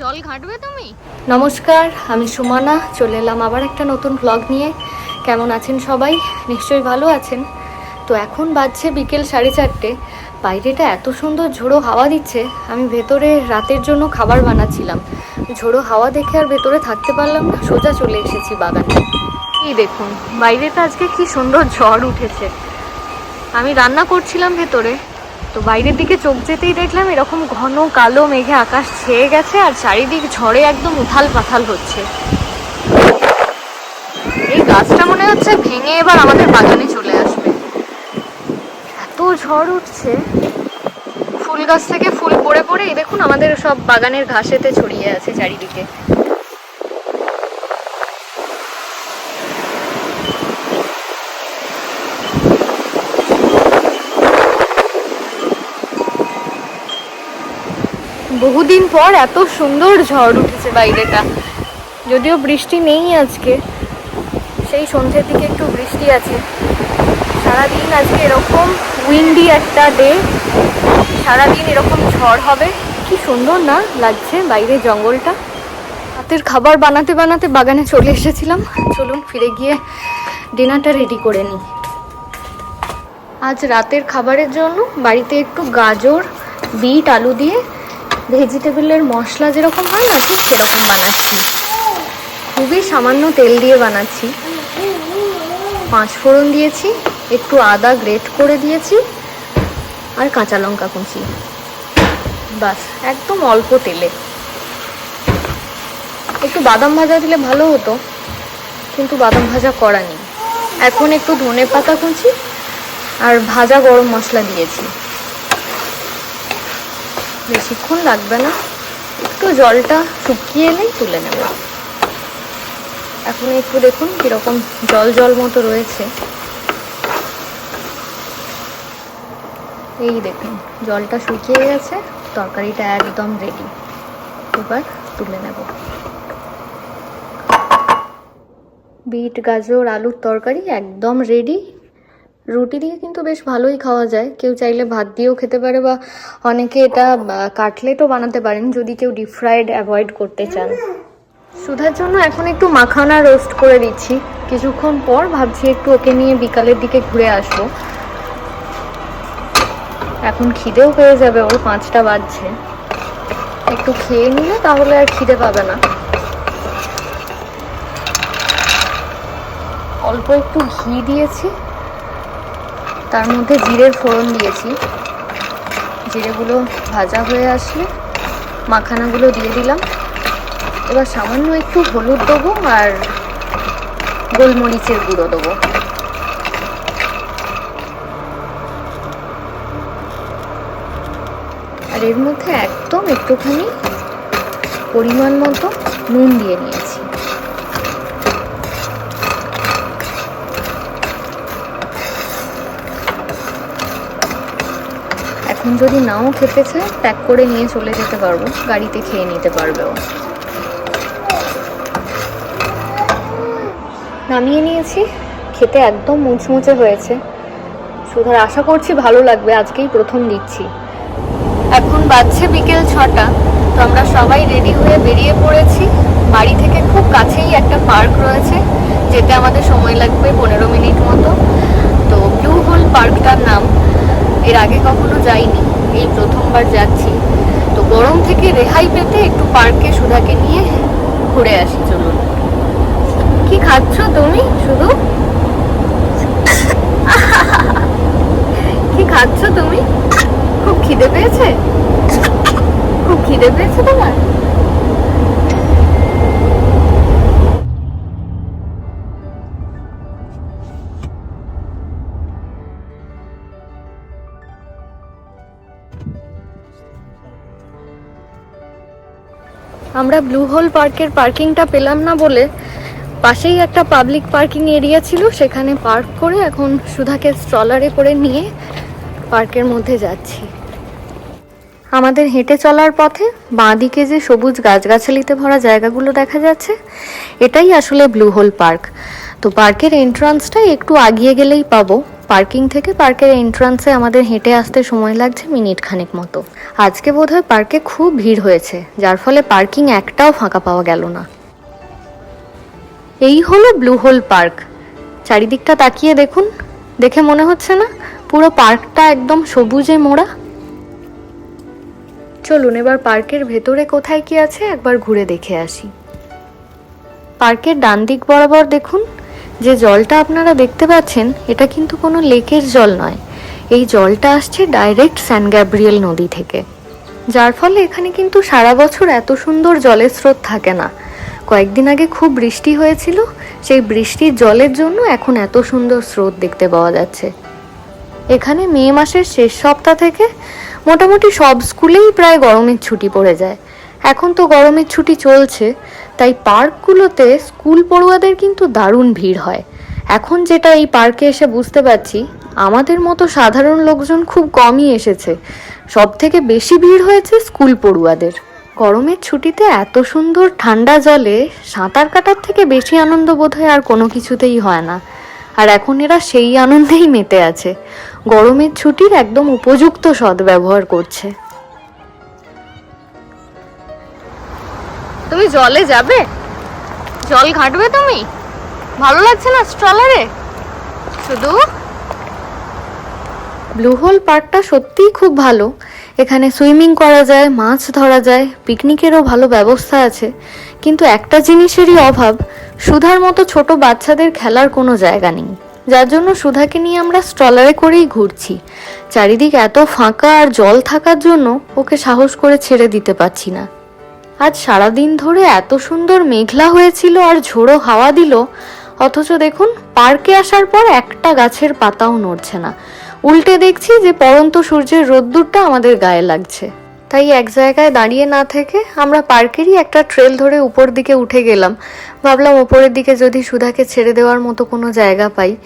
জল ঘাঁটবে তুমি? নমস্কার আমি সুমানা। চলে এলাম আবার একটা নতুন ব্লগ নিয়ে। কেমন আছেন সবাই? নিশ্চয়ই ভালো আছেন। তো এখন বাজছে বিকেল সাড়ে চারটে। বাইরেটা এত সুন্দর ঝোড়ো হাওয়া দিচ্ছে আমি ভেতরে রাতের জন্য খাবার বানাচ্ছিলাম। ঝোড়ো হাওয়া দেখে আর ভেতরে থাকতে পারলাম না সোজা চলে এসেছি বাগানে। এই দেখুন বাইরেটা আজকে কি সুন্দর ঝড় উঠেছে। আমি রান্না করছিলাম ভেতরে তো বাইরের দিকে চোখ যেতেই দেখলাম এরকম ঘন কালো মেঘে আকাশ ছেয়ে গেছে আর চারিদিক ঝড়ে একদম উথাল পাথাল হচ্ছে। এই গাছটা মনে হচ্ছে ভেঙে এবার আমাদের বাগানে চলে আসবে। এত ঝড় উঠছে। ফুল গাছ থেকে ফুল পড়ে পড়ে দেখুন আমাদের সব বাগানের ঘাসেতে ছড়িয়ে আছে চারিদিকে। বহুদিন পর এত সুন্দর ঝড় উঠেছে বাইরেটা। যদিও বৃষ্টি নেই আজকে, সেই সন্ধ্যের দিকে একটু বৃষ্টি আছে। সারাদিন আজকে এরকম উইন্ডি একটা ডে সারাদিন এরকম ঝড় হবে। কি সুন্দর না লাগছে বাইরে জঙ্গলটা। রাতের খাবার বানাতে বানাতে বাগানে চলে এসেছিলাম। চলুন ফিরে গিয়ে ডিনারটা রেডি করে নিই। আজ রাতের খাবারের জন্য বাড়িতে একটু গাজর, বিট, আলু দিয়ে ভেজিটেবলের মশলা যেরকম হয় না, ঠিক সেরকম বানাচ্ছি। খুবই সামান্য তেল দিয়ে বানাচ্ছি। পাঁচ ফোড়ন দিয়েছি, একটু আদা গ্রেট করে দিয়েছি, আর কাঁচা লঙ্কা কুচি। বাস একদম অল্প তেলে। একটু বাদাম ভাজা দিলে ভালো হতো, কিন্তু বাদাম ভাজা করা নেই। এখন একটু ধনে পাতা কুচি আর ভাজা গরম মশলা দিয়েছি। বেশিক্ষণ লাগবে না। একটু জলটা শুকিয়ে এলেই তুলে নেব। এখন একটু দেখুন কীরকম জল জল মতো রয়েছে। এই দেখুন, জলটা শুকিয়ে গেছে, তরকারিটা একদম রেডি এবার তুলে নেব। বিট, গাজর, আলুর তরকারি একদম রেডি রুটি দিয়ে কিন্তু বেশ ভালোই খাওয়া যায়। কেউ চাইলে ভাত দিয়েও খেতে পারে বা অনেকে এটা কাটলেটও বানাতে পারেন যদি কেউ ডিপ ফ্রাইড অ্যাভয়েড করতে চান। সুধার জন্য এখন একটু মাখানা রোস্ট করে দিচ্ছি। কিছুক্ষণ পর ভাবছি একটু ওকে নিয়ে বিকালের দিকে ঘুরে আসব। এখন খিদেও পেয়ে যাবে, ওর পাঁচটা বাজছে। একটু খেয়ে নিলে তাহলে আর খিদে পাবে না। অল্প একটু ঘি দিয়েছি। তার মধ্যে জিরের ফোড়ন দিয়েছি। জিরেগুলো ভাজা হয়ে আসলে মাখানাগুলো দিয়ে দিলাম। এবার সামান্য একটু হলুদ দেবো আর গোলমরিচের গুঁড়ো দেবো। আর এর মধ্যে একদম একটুখানি পরিমাণ মতো নুন দিয়ে নিয়েছি এখন যদি নাও খেতে চায় প্যাক করে নিয়ে চলে যেতে পারব। গাড়িতে খেয়ে নিতে পারবে ও নামিয়ে নিয়েছি। খেতে একদম মুচমুচে হয়েছে। সুধার আশা করছি ভালো লাগবে, আজকেই প্রথম দিচ্ছি। এখন বাজছে বিকেল ছটা, তো আমরা সবাই রেডি হয়ে বেরিয়ে পড়েছি। বাড়ি থেকে খুব কাছেই একটা পার্ক রয়েছে, যেতে আমাদের সময় লাগবে পনেরো মিনিট মতো। তো ব্লু হোল পার্কটার নাম। এর আগে কখনো যাইনি, এই প্রথমবার যাচ্ছি। তো গরম থেকে রেহাই পেতে একটু পার্কে সুধাকে নিয়ে ঘুরে আসি, চলুন। কি খাচ্ছ তুমি, শুধু? কি খাচ্ছ তুমি? খুব খিদে পেয়েছে? খুব খিদে পেয়েছে তোমার? আমরা ব্লু হোল পার্কের পার্কিংটা পেলাম না বলে পাশেই একটা পাবলিক পার্কিং এরিয়া ছিল, সেখানে পার্ক করে এখন সুধাকে স্ট্রলারে করে নিয়ে পার্কের মধ্যে যাচ্ছি। আমাদের হেঁটে চলার পথে বাঁদিকে যে সবুজ গাছগাছালিতে ভরা জায়গাগুলো দেখা যাচ্ছে, এটাই আসলে ব্লু হোল পার্ক তো পার্কের এন্ট্রান্সটা একটু আগিয়ে গেলেই পাবো। পার্কিং থেকে পার্কের এন্ট্রান্সে আমাদের হেঁটে আসতে সময় লাগছে মিনিট খানেক মতো। আজকে বোধহয় পার্কে খুব ভিড় হয়েছে, যার ফলে পার্কিং একটাও ফাঁকা পাওয়া গেল না। এই হলো ব্লু হোল পার্ক। চারিদিকটা তাকিয়ে দেখুন, দেখে মনে হচ্ছে না পুরো পার্কটা একদম সবুজে মোড়া। চলুন এবার পার্কের ভেতরে কোথায় কি আছে একবার ঘুরে দেখে আসি। পার্কের ডান দিক বরাবর দেখুন যে জলটা আপনারা দেখতে পাচ্ছেন, এটা কিন্তু কোনো লেকের জল নয়। এই জলটা আসছে ডাইরেক্ট স্যান গ্যাব্রিয়েল নদী থেকে। যার ফলে এখানে কিন্তু সারা বছর এত সুন্দর জলের স্রোত থাকে না। কয়েকদিন আগে খুব বৃষ্টি হয়েছিল, সেই বৃষ্টির জলের জন্য এখন এত সুন্দর স্রোত দেখতে পাওয়া যাচ্ছে। এখানে মে মাসের শেষ সপ্তাহ থেকে মোটামুটি সব স্কুলেই প্রায় গরমের ছুটি পড়ে যায়। এখন তো গরমের ছুটি চলছে তাই পার্কগুলোতে স্কুল পড়ুয়াদের কিন্তু দারুণ ভিড় হয়। এখন যেটা এই পার্কে এসে বুঝতে পারছি, আমাদের মতো সাধারণ লোকজন খুব কমই এসেছে। সব থেকে বেশি ভিড় হয়েছে স্কুল পড়ুয়াদের। গরমের ছুটিতে এত সুন্দর ঠান্ডা জলে সাঁতার কাটার থেকে বেশি আনন্দ বোধহয় আর কোনো কিছুতেই হয় না। আর এখন এরা সেই আনন্দেই মেতে আছে। গরমের ছুটির একদম উপযুক্ত সদ্ব্যবহার করছে। তুমি জলে যাবে? জল ঘাটবে তুমি? ভালো লাগছে না স্ট্রলারে শুধু? ব্লু হোল পার্কটা সত্যিই খুব ভালো। এখানে সুইমিং করা যায়, মাছ ধরা যায়, পিকনিকেরও ভালো ব্যবস্থা আছে। কিন্তু একটা জিনিসেরই অভাব, সুধার মতো ছোট বাচ্চাদের খেলার কোনো জায়গা নেই। যার জন্য সুধাকে নিয়ে আমরা স্ট্রলারে করেই ঘুরছি। চারিদিক এত ফাঁকা আর জল থাকার জন্য ওকে সাহস করে ছেড়ে দিতে পারছি না। আজ সারাদিন ধরে এত সুন্দর মেঘলা হয়েছিল আর ঝোড়ো হাওয়া দিল। অথচ দেখুন, পার্কে আসার পর একটা গাছের পাতাও নড়ছে না। উল্টে দেখছি যে পরন্ত সূর্যের রোদ্দুরটা আমাদের গায়ে লাগছে। তাই এক জায়গায় দাঁড়িয়ে না থেকে আমরা পার্কেরই একটা ট্রেল ধরে উপর দিকে উঠে গেলাম। ভাবলাম ওপরের দিকে যদি সুধাকে ছেড়ে দেওয়ার মতো কোনো জায়গা পাই।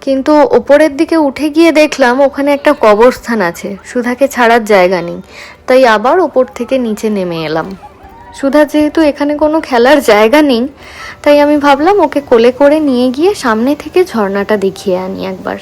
কিন্তু ওপরের দিকে উঠে গিয়ে দেখলাম ওখানে একটা কবরস্থান আছে। সুধাকে ছাড়ার জায়গা নেই। তাই আবার ওপর থেকে নিচে নেমে এলাম। সুধা, যেহেতু এখানে কোনো খেলার জায়গা নেই, তাই আমি ভাবলাম ওকে কোলে করে নিয়ে গিয়ে সামনে থেকে ঝর্ণাটা দেখিয়ে আনি একবার।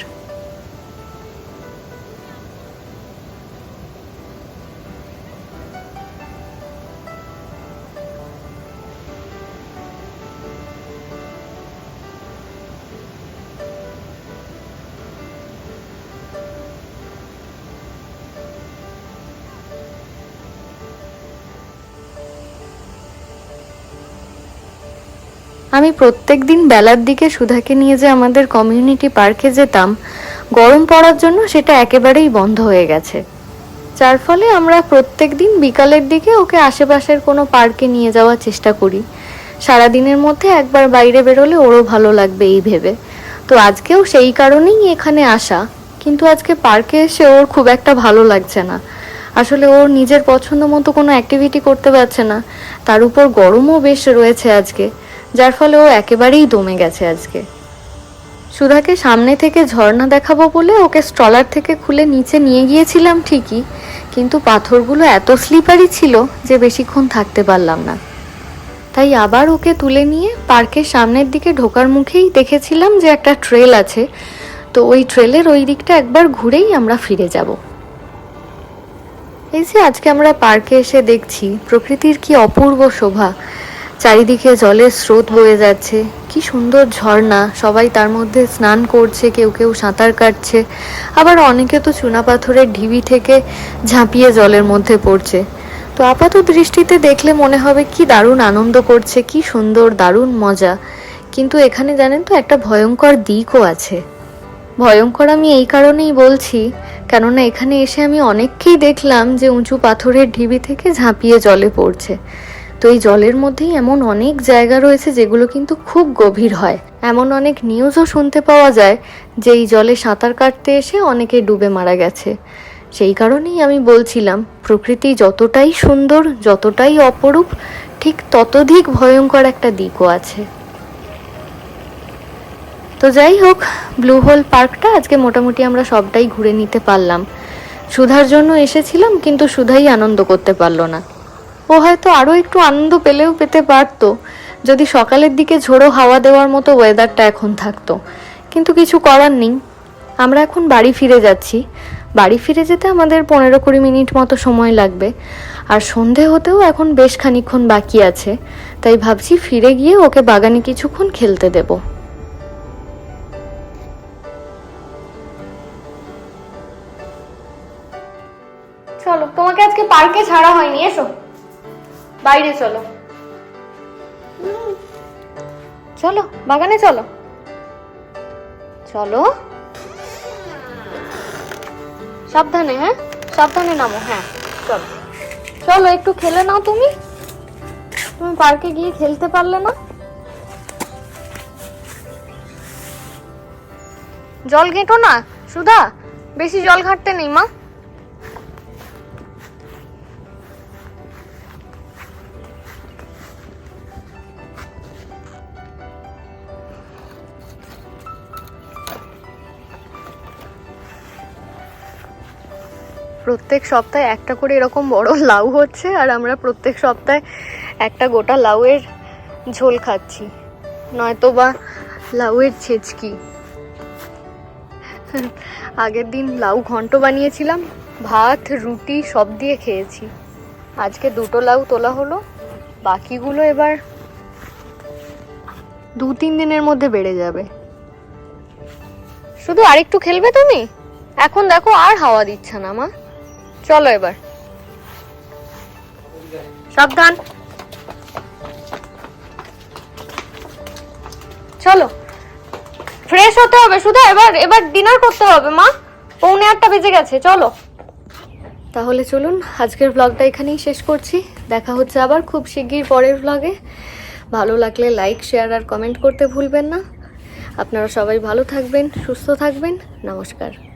আমি প্রত্যেক দিন বেলার দিকে সুধাকে নিয়ে যে আমাদের কমিউনিটি পার্কে যেতাম, গরম পড়ার জন্য সেটা একেবারেই বন্ধ হয়ে গেছে। যার ফলে আমরা প্রত্যেক দিন বিকালের দিকে ওকে আশেপাশের কোনো পার্কে নিয়ে যাওয়ার চেষ্টা করি। সারাদিনের মধ্যে একবার বাইরে বেরোলে ওরও ভালো লাগবে এই ভেবে। তো আজকেও সেই কারণেই এখানে আসা, কিন্তু আজকে পার্কে এসে ওর খুব একটা ভালো লাগছে না। আসলে ওর নিজের পছন্দ মতো কোনো অ্যাক্টিভিটি করতে পারছে না। তার উপর গরমও বেশ রয়েছে আজকে। যার ফলে ও একেবারেই দমে গেছে আজকে। সুধাকে সামনে থেকে ঝর্ণা দেখাবো বলে ওকে স্ট্রলার থেকে খুলে নিচে নিয়ে গিয়েছিলাম ঠিকই, কিন্তু পাথরগুলো এত স্লিপারি ছিল যে বেশিক্ষণ থাকতে পারলাম না। তাই আবার ওকে তুলে নিয়ে পার্কের সামনের দিকে ঢোকার মুখেই দেখেছিলাম যে একটা ট্রেল আছে, তো ওই ট্রেলের ওই দিকটা একবার ঘুরেই আমরা ফিরে যাব। এই যে আজকে আমরা পার্কে এসে দেখছি, প্রকৃতির কি অপূর্ব শোভা। চারিদিকে জলের স্রোত বয়ে যাচ্ছে। কি সুন্দর ঝর্ণা। সবাই তার মধ্যে স্নান করছে, কেউ কেউ সাঁতার কাটছে। আবার অনেকে তো চুনাপাথরের ঢিবি থেকে ঝাঁপিয়ে জলের মধ্যে পড়ছে। তো আপাত দৃষ্টিতে দেখলে মনে হবে কি দারুণ আনন্দ করছে, কি সুন্দর, দারুণ মজা। কিন্তু এখানে জানেন তো একটা ভয়ঙ্কর দিকও আছে। ভয়ঙ্কর আমি এই কারণেই বলছি, কেননা এখানে এসে আমি অনেককেই দেখলাম যে উঁচু পাথরের ঢিবি থেকে ঝাঁপিয়ে জলে পড়ছে। তো এই জলের মধ্যেই এমন অনেক জায়গা রয়েছে যেগুলো কিন্তু খুব গভীর হয়। এমন অনেক নিউজও শুনতে পাওয়া যায় যে এই জলে সাঁতার কাটতে এসে অনেকে ডুবে মারা গেছে। সেই কারণেই আমি বলছিলাম, প্রকৃতি যতটাই সুন্দর, যতটাই অপরূপ, ঠিক ততধিক ভয়ঙ্কর একটা দিকও আছে। তো যাই হোক ব্লু হোল পার্কটা আজকে মোটামুটি আমরা সবটাই ঘুরে নিতে পারলাম। সুধার জন্য এসেছিলাম, কিন্তু সুধাই আনন্দ করতে পারল না। ও হয়তো আরও একটু আনন্দ পেলেও পেতে পারতো। যদি সকালের দিকে ঝোড়ো হাওয়া দেওয়ার মতো ওয়েদারটা এখন থাকতো। কিন্তু কিছু করার নেই। আমরা এখন বাড়ি ফিরে যাচ্ছি। বাড়ি ফিরে যেতে আমাদের পনেরো কুড়ি মিনিট মতো সময় লাগবে। আর সন্ধে হতেও এখন বেশ খানিকক্ষণ বাকি আছে। তাই ভাবছি ফিরে গিয়ে ওকে বাগানে কিছুক্ষণ খেলতে দেব। চলো, তোমাকে আজকে পার্কে ছাড়া হয়নি, এসো। বাইরে চলো। চলো, বাগানে চলো। চলো। সাবধানে হ্যাঁ? সাবধানে নামো হ্যাঁ চলো। চলো, একটু খেলে নাও তুমি। তুমি পার্কে গিয়ে খেলতে পারলে না। জল ঘেঁটো না, সুধা। বেশি জল ঘাটতে নেই, মা। প্রত্যেক সপ্তাহে একটা করে এরকম বড় লাউ হচ্ছে, আর আমরা প্রত্যেক সপ্তাহে একটা গোটা লাউয়ের ঝোল খাচ্ছি। নয়তো বা লাউয়ের ছেচকি। আগের দিন লাউ ঘন্ট বানিয়েছিলাম, ভাত, রুটি সব দিয়ে খেয়েছি। আজকে দুটো লাউ তোলা হলো, বাকিগুলো এবার দু তিন দিনের মধ্যে বেড়ে যাবে। শুধু আরেকটু খেলবে তুমি? এখন দেখো আর হাওয়া দিচ্ছে না, মা। চলো এবার। সাবধান। চলো। ফ্রেশ হতে হবে শুধু, এবার এবার ডিনার করতে হবে, মা। পৌনে আটটা বেজে গেছে, চলো। তাহলে চলুন, আজকের ব্লগটা এখানেই শেষ করছি। দেখা হচ্ছে আবার খুব শিগগির পরের ব্লগে ভালো লাগলে লাইক শেয়ার আর কমেন্ট করতে ভুলবেন না। আপনারা সবাই ভালো থাকবেন, সুস্থ থাকবেন। নমস্কার।